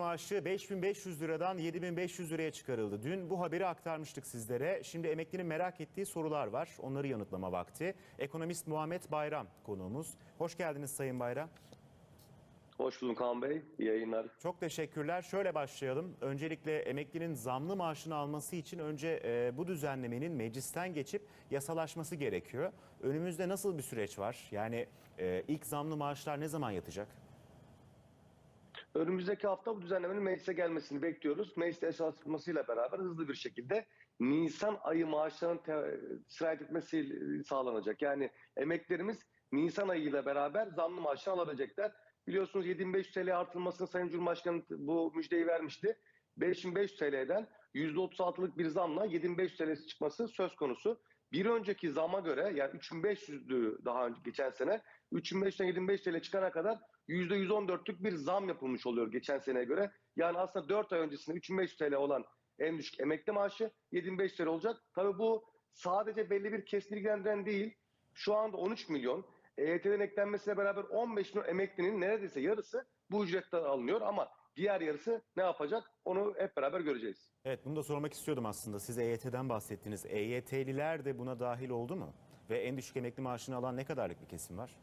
maaşı 5500 liradan 7500 liraya çıkarıldı. Dün bu haberi aktarmıştık sizlere. Şimdi emeklinin merak ettiği sorular var. Onları yanıtlama vakti. Ekonomist Muhammed Bayram konuğumuz. Hoş geldiniz Sayın Bayram. Hoş bulduk Kaan Bey. İyi yayınlar. Çok teşekkürler. Şöyle başlayalım. Öncelikle emeklinin zamlı maaşını alması için önce e, bu düzenlemenin meclisten geçip yasalaşması gerekiyor. Önümüzde nasıl bir süreç var? Yani e, ilk zamlı maaşlar ne zaman yatacak? Önümüzdeki hafta bu düzenlemenin meclise gelmesini bekliyoruz. Mecliste esaslanmasıyla beraber hızlı bir şekilde Nisan ayı maaşlarının sirayet etmesi sağlanacak. Yani emeklerimiz Nisan ayıyla beraber zamlı maaşını alabilecekler. Biliyorsunuz 7500 TL artırılmasını Sayın Cumhurbaşkanı bu müjdeyi vermişti. 5500 TL'den %36'lık bir zamla 7500 TL çıkması söz konusu. Bir önceki zama göre yani 3500'dü daha önce geçen sene 3500'den 75 TL çıkana kadar %114'lük bir zam yapılmış oluyor geçen seneye göre. Yani aslında 4 ay öncesinde 3500 TL olan en düşük emekli maaşı 75 TL olacak. Tabii bu sadece belli bir kesim ilgilendiren değil. Şu anda 13 milyon EYT'den eklenmesiyle beraber 15 milyon emeklinin neredeyse yarısı bu ücretten alınıyor ama diğer yarısı ne yapacak onu hep beraber göreceğiz. Evet bunu da sormak istiyordum aslında. Siz EYT'den bahsettiniz. EYT'liler de buna dahil oldu mu? Ve en düşük emekli maaşını alan ne kadarlık bir kesim var?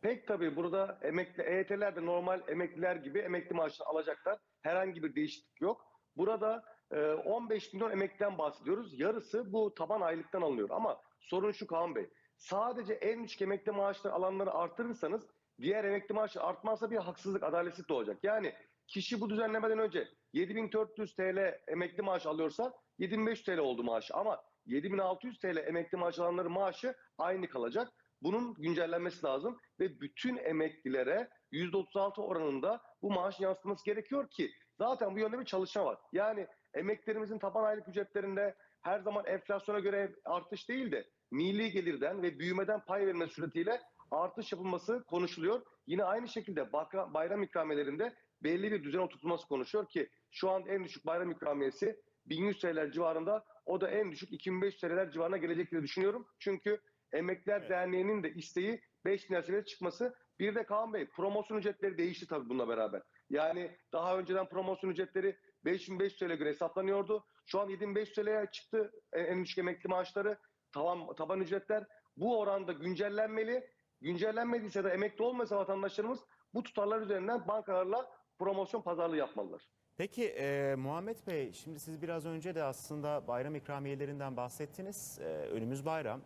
Pek tabii burada emekli EYT'ler de normal emekliler gibi emekli maaşını alacaklar. Herhangi bir değişiklik yok. Burada e, 15 milyon emekliden bahsediyoruz. Yarısı bu taban aylıktan alınıyor. Ama sorun şu Kaan Bey. Sadece en düşük emekli maaşları alanları artırırsanız diğer emekli maaşı artmazsa bir haksızlık, adaletsizlik doğacak. Yani kişi bu düzenlemeden önce 7400 TL emekli maaş alıyorsa 7500 TL oldu maaşı. Ama 7600 TL emekli maaş alanların maaşı aynı kalacak. Bunun güncellenmesi lazım ve bütün emeklilere %36 oranında bu maaş yansıtması gerekiyor ki zaten bu yönde bir çalışma var. Yani emeklerimizin taban aylık ücretlerinde her zaman enflasyona göre artış değil de milli gelirden ve büyümeden pay verme suretiyle artış yapılması konuşuluyor. Yine aynı şekilde bayram ikramiyelerinde belli bir düzen oturtulması konuşuyor ki şu an en düşük bayram ikramiyesi 1100 TL civarında o da en düşük 2500 TL'ler civarına gelecek diye düşünüyorum. Çünkü Emekliler Derneği'nin de isteği 5 bin çıkması. Bir de Kaan Bey promosyon ücretleri değişti tabii bununla beraber. Yani daha önceden promosyon ücretleri 5500 TL göre hesaplanıyordu. Şu an 7500 TL'ye çıktı en en düşük emekli maaşları, tavan, taban ücretler. Bu oranda güncellenmeli. Güncellenmediyse de emekli olmasa vatandaşlarımız bu tutarlar üzerinden bankalarla promosyon pazarlığı yapmalılar. Peki e, Muhammed Bey, şimdi siz biraz önce de aslında bayram ikramiyelerinden bahsettiniz. E, önümüz bayram.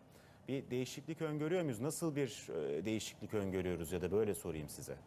Bir değişiklik öngörüyor muyuz? Nasıl bir e, değişiklik öngörüyoruz ya da böyle sorayım size.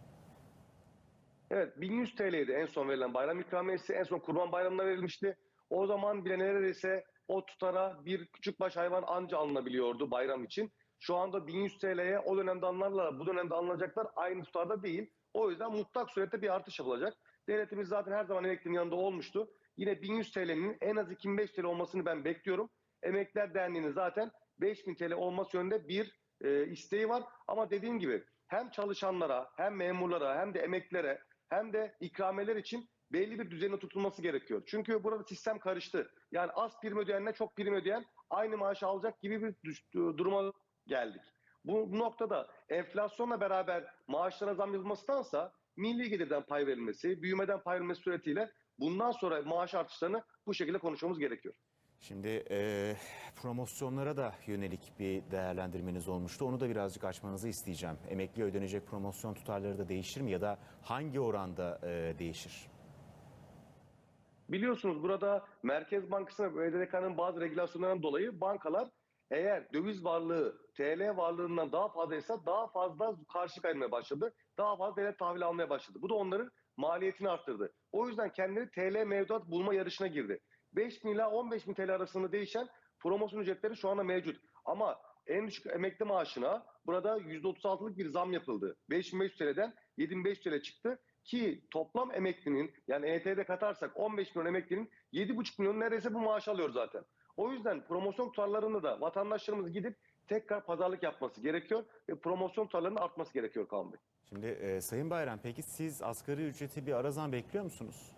Evet 1100 TL'ydi en son verilen bayram ikramiyesi. En son kurban bayramına verilmişti. O zaman bile neredeyse o tutara bir küçük baş hayvan anca alınabiliyordu bayram için. Şu anda 1100 TL'ye o dönemde alınanlarla bu dönemde alınacaklar aynı tutarda değil. O yüzden mutlak surette bir artış yapılacak. Devletimiz zaten her zaman emeklinin yanında olmuştu. Yine 1100 TL'nin en az 2500 TL olmasını ben bekliyorum. Emekliler Derneği'nin zaten 5000 TL olması yönünde bir e, isteği var. Ama dediğim gibi hem çalışanlara hem memurlara hem de emeklilere hem de ikramiyeler için belli bir düzenin tutulması gerekiyor. Çünkü burada sistem karıştı. Yani az prim ödeyenle çok prim ödeyen aynı maaşı alacak gibi bir duruma geldik. Bu, noktada enflasyonla beraber maaşlara zam yapılmasındansa milli gelirden pay verilmesi, büyümeden pay verilmesi suretiyle bundan sonra maaş artışlarını bu şekilde konuşmamız gerekiyor. Şimdi e, promosyonlara da yönelik bir değerlendirmeniz olmuştu. Onu da birazcık açmanızı isteyeceğim. Emekliye ödenecek promosyon tutarları da değişir mi ya da hangi oranda e, değişir? Biliyorsunuz burada Merkez Bankası ve BDDK'nın bazı regülasyonlarından dolayı bankalar eğer döviz varlığı TL varlığından daha fazlaysa daha fazla karşı kaymaya başladı. Daha fazla devlet tahvili almaya başladı. Bu da onların maliyetini arttırdı. O yüzden kendileri TL mevduat bulma yarışına girdi. 5 bin ila 15 bin TL arasında değişen promosyon ücretleri şu anda mevcut. Ama en düşük emekli maaşına burada %36'lık bir zam yapıldı. 5500 TL'den 7500 TL çıktı ki toplam emeklinin yani EYT'de katarsak 15 milyon emeklinin 7,5 milyon neredeyse bu maaş alıyor zaten. O yüzden promosyon tutarlarını da vatandaşlarımız gidip tekrar pazarlık yapması gerekiyor ve promosyon tutarlarının artması gerekiyor Kaan Bey. Şimdi e, Sayın Bayram peki siz asgari ücreti bir ara zam bekliyor musunuz?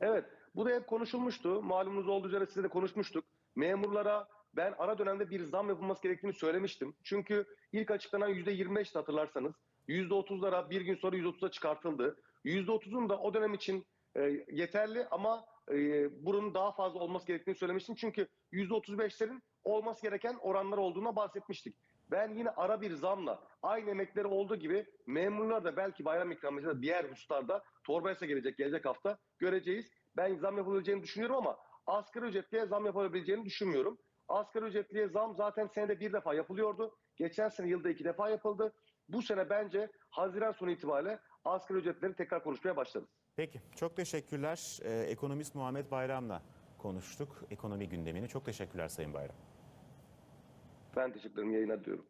Evet, bu da hep konuşulmuştu. Malumunuz olduğu üzere size de konuşmuştuk. Memurlara ben ara dönemde bir zam yapılması gerektiğini söylemiştim. Çünkü ilk açıklanan %25'ti hatırlarsanız. %30'lara bir gün sonra %30'a çıkartıldı. %30'un da o dönem için e, yeterli ama e, bunun daha fazla olması gerektiğini söylemiştim. Çünkü %35'lerin olması gereken oranlar olduğuna bahsetmiştik. Ben yine ara bir zamla aynı emekleri olduğu gibi memurlar da belki bayram ikramiyesi da diğer hususlarda torba yasa gelecek gelecek hafta göreceğiz. Ben zam yapabileceğini düşünüyorum ama asgari ücretliye zam yapabileceğini düşünmüyorum. Asgari ücretliye zam zaten senede bir defa yapılıyordu. Geçen sene yılda iki defa yapıldı. Bu sene bence Haziran sonu itibariyle asgari ücretleri tekrar konuşmaya başlarız. Peki çok teşekkürler. Ee, ekonomist Muhammed Bayram'la konuştuk ekonomi gündemini. Çok teşekkürler Sayın Bayram. Ben teşekkür ederim. Yayına diyorum.